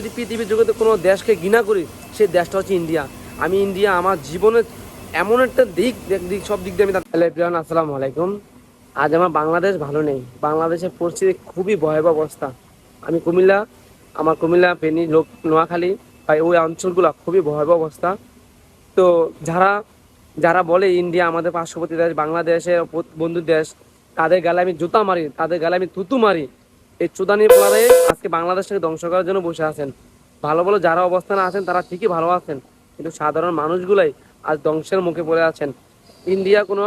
যদি পৃথিবীর জগতে কোনো দেশকে ঘৃণা করি, সেই দেশটা হচ্ছে ইন্ডিয়া। আমি ইন্ডিয়া, আমার জীবনের এমন একটা দিক দিক, সব দিক দিয়ে আমি প্রিয়ান আসসালামু আলাইকুম। আজ আমার বাংলাদেশ ভালো নেই। বাংলাদেশের পরিস্থিতি খুবই ভয়াবহ অবস্থা। আমি কুমিল্লা, আমার কুমিল্লা, ফেনী, লোক নোয়াখালী, বা ওই অঞ্চলগুলো খুবই ভয়াবহ অবস্থা। তো যারা যারা বলে ইন্ডিয়া আমাদের পার্শ্ববর্তী দেশ, বাংলাদেশের বন্ধু দেশ, তাদের গালে আমি জুতা মারি, তাদের গালে আমি তুতু মারি। এই চুদানি পলারে আজকে বাংলাদেশকে ধ্বংস করার জন্য বসে আছেন। ভালো ভালো যারা অবস্থানে আছেন, তারা ঠিকই ভালো আছেন। কিন্তু সাধারণ মানুষগুলাই আজ ধ্বংসের মুখে পড়ে আছেন। ইন্ডিয়া কোনো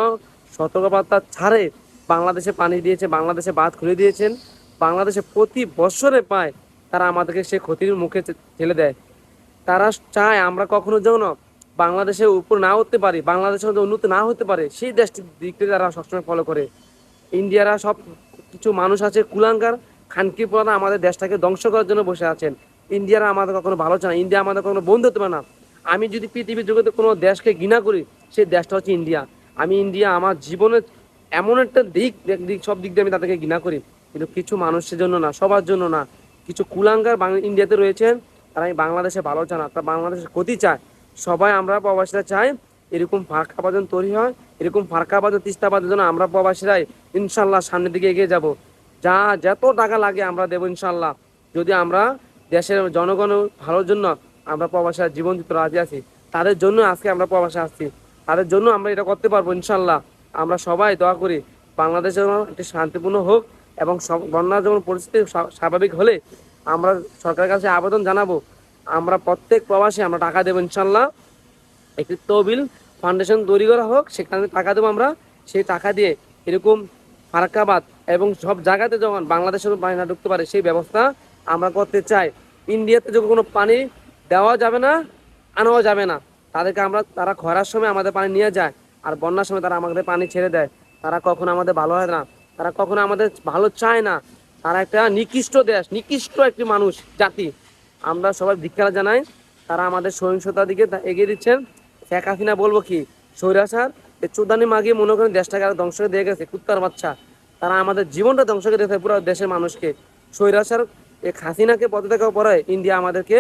সতর্কবার্তা ছাড়ে বাংলাদেশে পানি দিয়েছে, বাংলাদেশে বাঁধ খুলে দিয়েছেন। বাংলাদেশে প্রতি বছরে পায়, তারা আমাদেরকে সে ক্ষতির মুখে ঠেলে দেয়। তারা চায় আমরা কখনো যেন বাংলাদেশের উপর না উঠতে পারি, বাংলাদেশের মধ্যে উন্নতি না হতে পারে, সেই দেশটির দিকটি তারা সবসময় ফলো করে। ইন্ডিয়ারা সব কিছু মানুষ আছে কুলাঙ্গার খানকি পোলারা আমাদের দেশটাকে ধ্বংস করার জন্য বসে আছেন। ইন্ডিয়ারা আমাদের কখনো ভালো চায় না। ইন্ডিয়া আমাদের কখনো বন্ধু পারে না। আমি যদি পৃথিবীর জগতে কোনো দেশকে ঘৃণা করি সেই দেশটা হচ্ছে ইন্ডিয়া। আমি ইন্ডিয়া, আমার জীবনের এমন একটা দিক দিক, সব দিক দিয়ে আমি তাদেরকে ঘৃণা করি। কিন্তু কিছু মানুষের জন্য না, সবার জন্য না। কিছু কুলাঙ্গার ইন্ডিয়াতে রয়েছেন, তারা এই বাংলাদেশে ভালো চায় না। তারা বাংলাদেশের ক্ষতি চায়। সবাই আমরা প্রবাসীরা চাই, এরকম ফাঁকা বাজন তৈরি হয়, এরকম ফাঁকা বাজন তিস্তা বাজার জন্য আমরা প্রবাসীরাই ইনশাল্লাহ সামনের দিকে এগিয়ে যাব। যা, যত টাকা লাগে আমরা দেবো ইনশাল্লাহ যদি আমরা দেশের জনগণের ভালোর জন্য আমরা প্রবাসীরা জীবন দিতে রাজি আছি, তাদের জন্য আজকে আমরা প্রবাসে আসছি। তাদের জন্য আমরা এটা করতে পারব ইনশাল্লাহ আমরা সবাই দোয়া করি, বাংলাদেশ যেন একটি শান্তিপূর্ণ হোক এবং বন্যার যেমন পরিস্থিতি স্বা- স্বাভাবিক হলে আমরা সরকারের কাছে আবেদন জানাব। আমরা প্রত্যেক প্রবাসে আমরা টাকা দেবো ইনশাল্লাহ একটি তহবিল ফাউন্ডেশন তৈরি করা হোক, সেখানে টাকা দেবো আমরা। সেই টাকা দিয়ে এরকম ফারাক্কাবাদ এবং সব জায়গাতে যখন বাংলাদেশের পানি না ঢুকতে পারে, সেই ব্যবস্থা আমরা করতে চাই। ইন্ডিয়াতে যখন কোনো পানি দেওয়া যাবে না, আনাও যাবে না, তাদেরকে আমরা, তারা খরার সময় আমাদের পানি নিয়ে যায় আর বন্যার সময় তারা আমাদের পানি ছেড়ে দেয়। তারা কখনো আমাদের ভালো হয় না, তারা কখনো আমাদের ভালো চায় না। তারা একটা নিকৃষ্ট দেশ, নিকৃষ্ট একটি মানুষ, জাতি। আমরা সবাই ধিক্ষার জানাই, তারা আমাদের সহিংসতার দিকে এগিয়ে দিচ্ছেন। শেখ হাসিনা বলব কি সৈরাসার এই চোদ্দানি মাগিয়ে মনে করেন দেশটাকে আরও ধ্বংস দিয়ে গেছে, কুত্তার বাচ্চা। তারা আমাদের জীবনটা ধ্বংস করে দিয়েছে। পুরো দেশের মানুষকে। সৈরাসার এই হাসিনাকে পদত্যাগ পরে ইন্ডিয়া আমাদেরকে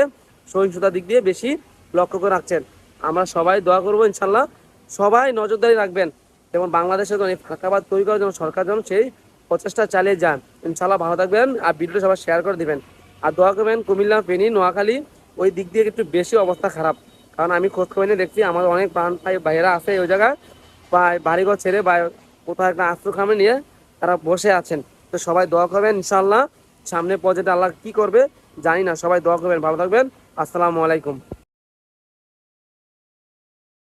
সহিংসতার দিক দিয়ে বেশি লক্ষ্য করে রাখছেন। আমরা সবাই দোয়া করব ইনশাল্লাহ সবাই নজরদারি রাখবেন। যেমন বাংলাদেশের জন্য ফাঁকাবাদ তৈরি করার জন্য সরকার যেন সেই প্রচেষ্টা চালিয়ে যান। ইনশাল্লাহ ভালো থাকবেন। আর ভিডিওটা সবাই শেয়ার করে দিবেন। আর দোয়া করবেন কুমিল্লা, ফেনী, নোয়াখালী, ওই দিক দিয়ে একটু বেশি অবস্থা খারাপ। কারণ আমি খোঁজ খবর নিয়ে দেখছি, আমার অনেক প্রাণ ভাই ভাইয়েরা আছে ওই জায়গায়। বা বাড়িঘর ছেড়ে বা কোথাও একটা আশ্রয়খামে নিয়ে তারা বসে আছেন। তো সবাই দোয়া করবেন ইনশাল্লাহ সামনে পর্যায়ে আল্লাহ কি করবে, জানি না। সবাই দোয়া করবেন, ভালো থাকবেন। আসসালামু আলাইকুম।